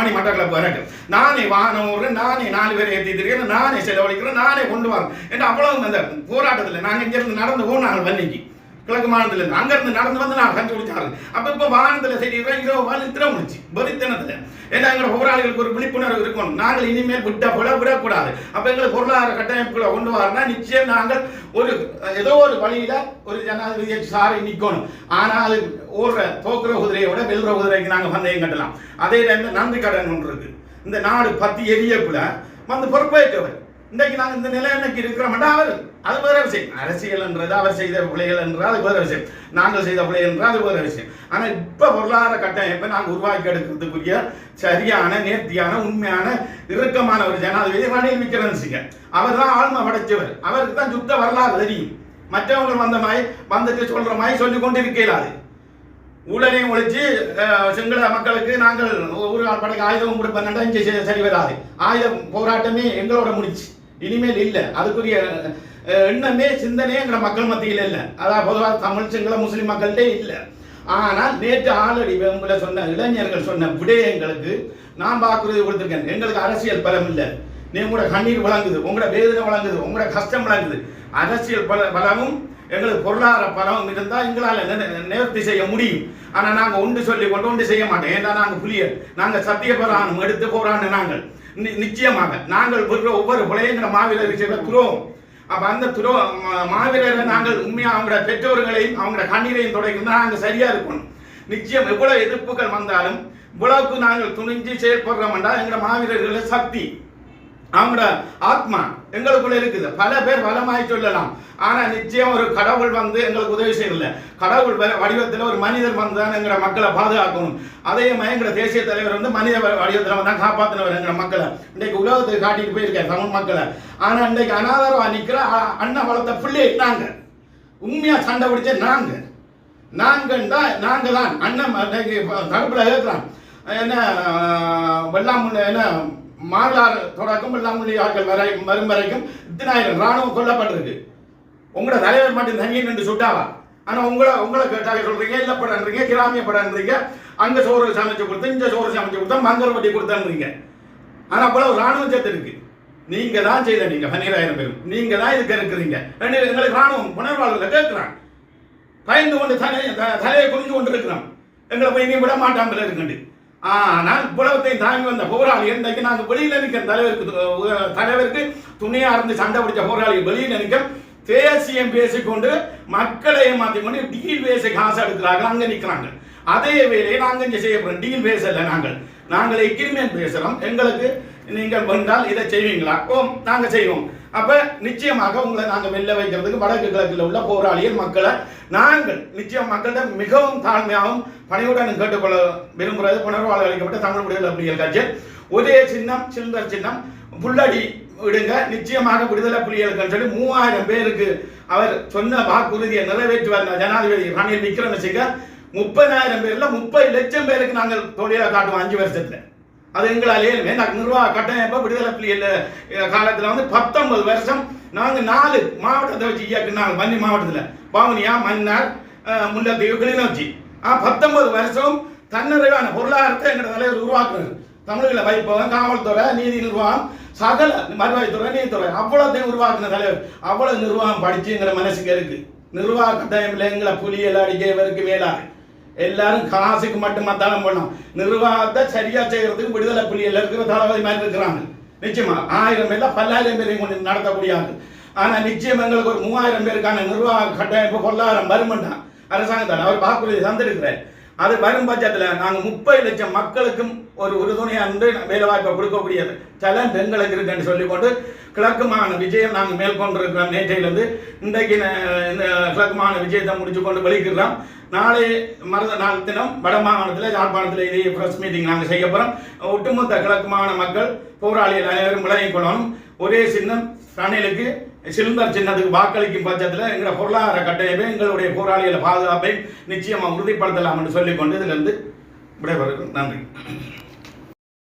மணி மட்டக்களப்பு வரைக்கும் நானே வாகனம் விடுறேன் நானே நாலு பேரை ஏற்றி நானே செலவழிக்கிறேன் நானே கொண்டு வரேன் என்று அவ்வளவு அந்த போராட்டத்தில் நாங்கள் இங்கேருந்து நடந்து போனாங்க வன்னிக்கு. கிழக்கு மாநிலத்தில் இருந்து. அங்கிருந்து நடந்து வந்து நான் கஞ்சி குடிச்சாரு அப்ப இப்ப வாகனத்தில் சரி இரவு வாழ திறமுடிச்சு வெறித்தனத்துல. ஏன்னா எங்களோட போராளிகளுக்கு ஒரு விழிப்புணர்வு இருக்கும் நாங்கள் இனிமேல் விட்ட போல விடக்கூடாது. அப்ப எங்களுக்கு பொருளாதார கட்டமைப்புகளை கொண்டு வரனா நிச்சயம் நாங்கள் ஒரு ஏதோ ஒரு வழியில ஒரு ஜனாதிபதி சாரை நிக்கணும். ஆனால் அது ஓடுற தோக்குற குதிரையோட வெல்ற குதிரைக்கு நாங்கள் பந்தயம் கட்டலாம். அதே டைம்ல நன்றி கடன் ஒன்று இருக்கு. இந்த நாடு பத்து எரியக்குள்ள வந்து பொறுப்பேற்றவர். இன்றைக்கு நாங்கள் இந்த நிலைமைக்கு இருக்கிறோம்னா அவர் அது வேற விஷயம். அரசியல் என்றது அவர் செய்த பிள்ளைகள் என்றது அது வேற விஷயம். நாங்கள் செய்த பிள்ளைகள் என்றால் அது வேற விஷயம். ஆனால் இப்போ பொருளாதார கட்டமைப்பை நாங்கள் உருவாக்கி எடுக்கிறதுக்குரிய சரியான நேர்த்தியான உண்மையான இறுக்கமான ஒரு ஜனாதிபதி ரணில் விக்ரமசிங்க. அவர் தான் ஆழ்மை படைச்சவர் அவருக்கு தான் சுத்த வரலாறு தெரியும். மற்றவங்க வந்த மாதிரி வந்துட்டு சொல்ற மாதிரி சொல்லி கொண்டு இருக்கலாது ஊழலையும் ஒழிச்சு சிங்கள மக்களுக்கு நாங்கள் ஒரு ஆள் படைக்கு ஆயுதம் கொடுப்பேன் இங்கே சரி- சரி வராது ஆயுத போராட்டமே எங்களோட முடிச்சு. இனிமேல் இல்லை. அதுக்குரிய எண்ணமே சிந்தனையே எங்களை மக்கள் மத்தியில் இல்லை. அதாவது பொதுவாக தமிழ் சிங்கள முஸ்லீம் மக்கள்கிட்டே இல்லை. ஆனால் நேற்று ஆலடி வேம்புல சொன்ன இளைஞர்கள் சொன்ன விடயங்களுக்கு நான் பார்க்குறது கொடுத்துருக்கேன். எங்களுக்கு அரசியல் பலம் இல்லை. நீ உங்களோட கண்ணீர் வழங்குது உங்களோட வேதனை வழங்குது உங்களோட கஷ்டம் வழங்குது அரசியல் பல பலமும் எங்களுக்கு பொருளாதார பலம் இருந்தால் எங்களால் நி- நிவர்த்தி செய்ய முடியும். ஆனால் நாங்கள் ஒன்று சொல்லி கொண்டு ஒன்று செய்ய மாட்டோம். ஏன்னா நாங்கள் புரிய நாங்கள் சத்திய புராணம் எடுத்து போராடின நாங்கள். நிச்சயமாக. நாங்கள் விடுற ஒவ்வொரு புலையங்கிற மாவீரர் செய்த அப்ப அந்த துரோ மாவீரரை நாங்கள் உண்மையா அவங்களோட பெற்றோர்களையும் அவங்களோட கண்ணீரையும் தொடங்கினா நாங்கள் சரியா இருக்கணும். நிச்சயம் எவ்வளவு எதிர்ப்புகள் வந்தாலும் இவ்வளவுக்கு நாங்கள் துணிஞ்சு செயல்படுறோம்டா எங்களோட மாவீரர்கள சக்தி அவங்களோட ஆத்மா எங்களுக்குள்ள இருக்குது. பல பேர் பலமாய் சொல்லலாம். ஆனா நிச்சயம் ஒரு கடவுள் வந்து எங்களுக்கு உதவி செய்யல கடவுள் வடிவத்தில் ஒரு மனிதர் வந்துதான் எங்களோட மக்களை பாதுகாக்கணும். அதே மாதிரி எங்களோட தேசிய தலைவர் வந்து மனித வ- வடிவத்துல தான் காப்பாத்தினவர் எங்களோட மக்களை? இன்னைக்கு உலகத்துக்கு காட்டிட்டு போயிருக்காரு தமிழ் மக்களை. ஆனா இன்னைக்கு அனாதரவா நிக்கிற அண்ணன் வளர்த்த பிள்ளை நாங்க. உண்மையா சண்டை பிடிச்ச நாங்க. நாங்கள் தான் நாங்க தான் அண்ணன் இன்னைக்கு தடுப்புல இருக்கிறான் என்ன வெள்ளாமுன்ன என்ன மாலார் தொடக்கம் இல்லாமல் ஆட்கள் வரை வரும் வரைக்கும் இத்தனாயிரம் ராணுவம் கொல்லப்பட்டிருக்கு உங்களோட தலைவர் மட்டும் தங்கி நின்று சுட்டாவா ஆனா உங்களை உங்களை கேட்டாக சொல்றீங்க இல்ல படன்றீங்க கிராமிய படன்றீங்க அங்க சோறு சமைச்சு கொடுத்து இந்த சோறு சமைச்சு கொடுத்தா மங்கல் வட்டி கொடுத்தன்றீங்க. ஆனா அவ்வளவு ராணுவம் சேர்த்து இருக்கு. நீங்க தான் செய்த நீங்க பன்னிராயிரம் பேரும். நீங்க தான் இதுக்கு இருக்கிறீங்க. ரெண்டு எங்களுக்கு ராணுவம் புனர்வாழ்வுல கேட்கிறான். பயந்து கொண்டு தலை தலையை குனிஞ்சு கொண்டு இருக்கிறோம் எங்களை போய் நீ விட மாட்டாமல் இருக்கண்டு ஆனால் புலவத்தையும் தாங்கி வந்த போராளி இன்றைக்கு நாங்கள் வெளியில் நிற்கிற தலைவருக்கு தலைவருக்கு துணையாக இருந்து சண்டை பிடிச்ச போராளி வெளியில் நிற்க தேசியம் பேசிக்கொண்டு மக்களை ஏமாத்தி கொண்டு டீல் பேச காசு எடுக்கிறார்கள். அங்கே நிற்கிறாங்க அதே வேலையை நாங்கள் இங்கே செய்ய போறோம். டீல் பேசலை நாங்கள். நாங்கள் எக்ரிமெண்ட் பேசுகிறோம் எங்களுக்கு நீங்கள் வந்தால் இதை செய்வீங்களா? ஓம் நாங்க செய்வோம். அப்ப நிச்சயமாக உங்களை நாங்க வெளில வைக்கிறதுக்கு வடக்கு கிழக்கில் உள்ள போராளிகள் மக்களை நாங்கள் நிச்சயம் மக்கள்கிட்ட மிகவும் தாழ்மையாகவும் பணியுடன் கேட்டுக்கொள்ள விரும்புகிறது புனர்வாழ்வு அளிக்கப்பட்ட தமிழ் விடுதலை புலிகள் கட்சி. ஒரே சின்னம் சில்வர் சின்னம் புல்லடி விடுங்க. நிச்சயமாக விடுதலை புலிகளுக்கு சொல்லி மூவாயிரம் பேருக்கு அவர் சொன்ன வாக்குறுதியை நிறைவேற்றுவார். ஜனாதிபதி ரணில் விக்ரமசிங்க முப்பதாயிரம் பேர்ல முப்பது லட்சம் பேருக்கு நாங்கள் தொழிலை காட்டுவோம் அஞ்சு வருஷத்துல. அது எங்களால் ஏழுமே. நாங்கள் நிர்வாக கட்டமைப்பு விடுதலை புலிகள் காலத்தில் வந்து பத்தொன்பது வருஷம் நாங்கள் நாலு மாவட்டத்தை வச்சு இயக்குனாங்க. வன்னி மாவட்டத்தில். பவுனியா மன்னார் அஹ், முல்லைத்தீவு கிளிநொச்சி. ஆ பத்தொன்பது வருஷம் தன்னிறைவான பொருளாதாரத்தை எங்களோட தலைவர் உருவாக்குறது தமிழில் வைப்பவன் காவல்துறை நீதி நிர்வாகம் சகல வருவாய்த்துறை நீதித்துறை. அவ்வளோத்தையும் உருவாக்குன தலைவர். அவ்வளோ நிர்வாகம் படிச்சுங்கிற மனசுக்கு இருக்கு. நிர்வாக இல்லை எங்களை புலியல் அடிக்கிறவருக்கு மேலாக. எல்லாரும் காசுக்கு மட்டுமா தானம் பண்ணும் நிர்வாகத்தை சரியா செய்யறதுக்கு விடுதலை புலிகள் இருக்கிற தளபதி மாதிரி இருக்கிறாங்க. நிச்சயமா ஆயிரம் பேர்ல பல்லாயிரம் பேரையும் கொண்டு நடத்தக்கூடிய ஆள் ஆனா நிச்சயம் எங்களுக்கு ஒரு மூவாயிரம் பேருக்கான நிர்வாக கட்டமைப்பு பொருளாதாரம் வருமெண்டா அரசாங்கத்தால் அவர் வாக்குறுதி தந்திருக்கிறார் அது வரும் பட்சத்தில் நாங்கள் முப்பது லட்சம் மக்களுக்கும் ஒரு உறுதுணையாக இருந்து வேலை வாய்ப்பை கொடுக்கக்கூடியது. சலன் எங்களுக்கு இருக்குன்னு சொல்லிக்கொண்டு கிழக்கு மாகாண விஜயம் நாங்கள் மேற்கொண்டிருக்கிறோம். நேற்றையிலிருந்து இன்றைக்கு ந- இந்த கிழக்கு மாகாண விஜயத்தை முடிச்சு கொண்டு வெளிக்கிறோம் நாளை மருத நாள் தினம் வட மாகாணத்தில் யாழ்ப்பாணத்தில் இதே ப்ரெஸ் மீட்டிங் நாங்கள் செய்ய போகிறோம் ஒட்டுமொத்த கிழக்கு மாகாண மக்கள் போராளிகள் அனைவரும் விளங்கிக் கொள்ளணும் ஒரே சின்னம் ரணிலுக்கு சிலிண்டர் சின்னத்துக்கு வாக்களிக்கும் பட்சத்தில் எங்களோட பொருளாதார கட்டமைப்பை எங்களுடைய போராளிகளை பாதுகாப்பை நிச்சயமாக உறுதிப்படுத்தலாம் என்று சொல்லிக்கொண்டு இதிலிருந்து விடைபெறுகிறோம். நன்றி.